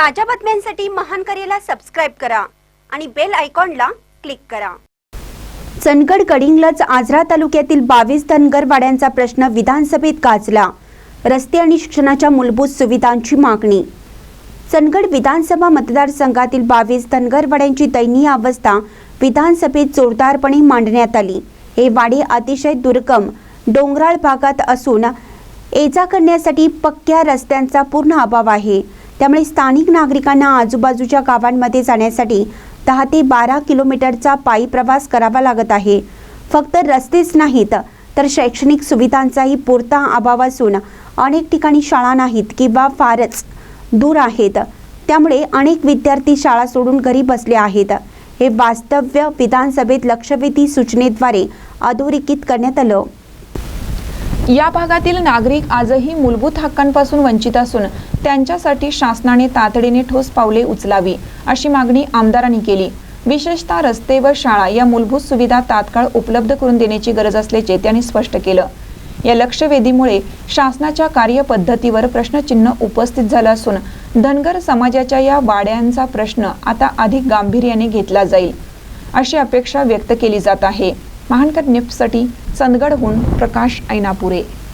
ताज्या बातम्यांसाठी महान करेला सबस्क्राईब करा आणि बेल आयकॉनला क्लिक करा. चंदगड कडिंगलच आजरा तालुक्यातील बावीस धनगरवाड्यांचा प्रश्न विधानसभेत गाजला. रस्ते आणि शिक्षणाच्या मूलभूत सुविधांची मागणी. चंदगड विधानसभा मतदारसंघातील बावीस धनगरवाड्यांची दयनीय अवस्था विधानसभेत जोरदारपणे मांडण्यात आली. हे वाडे अतिशय दुर्गम डोंगराळ भागात असून ये करण्यासाठी पक्क्या रस्त्यांचा पूर्ण अभाव आहे. त्यामुळे स्थानिक नागरिकांना आजूबाजूच्या गावांमध्ये जाण्यासाठी दहा ते बारा किलोमीटरचा पायी प्रवास करावा लागत आहे. फक्त रस्तेच नाहीत तर शैक्षणिक सुविधांचाही पुरता अभाव असून अनेक ठिकाणी शाळा नाहीत किंवा फारच दूर आहेत. त्यामुळे अनेक विद्यार्थी शाळा सोडून घरी बसले आहेत. हे वास्तव्य विधानसभेत लक्षवेधी सूचनेद्वारे अधोरेखित करण्यात आलं. या भागातील नागरिक आजही मूलभूत हक्कांपासून वंचित असून त्यांच्यासाठी शासनाने तातडीने ठोस पावले उचलावी अशी मागणी आमदारांनी केली. विशेषतः रस्ते व शाळा या मूलभूत सुविधा तात्काळ उपलब्ध करून देण्याची गरज असल्याचे त्यांनी स्पष्ट केलं. या लक्षवेधीमुळे शासनाच्या कार्यपद्धतीवर प्रश्नचिन्ह उपस्थित झालं असून धनगर समाजाच्या या वाड्यांचा प्रश्न आता अधिक गांभीर्याने घेतला जाईल अशी अपेक्षा व्यक्त केली जात आहे. महानकर निफ्टसाठी चंदगडहून प्रकाश ऐनापुरे.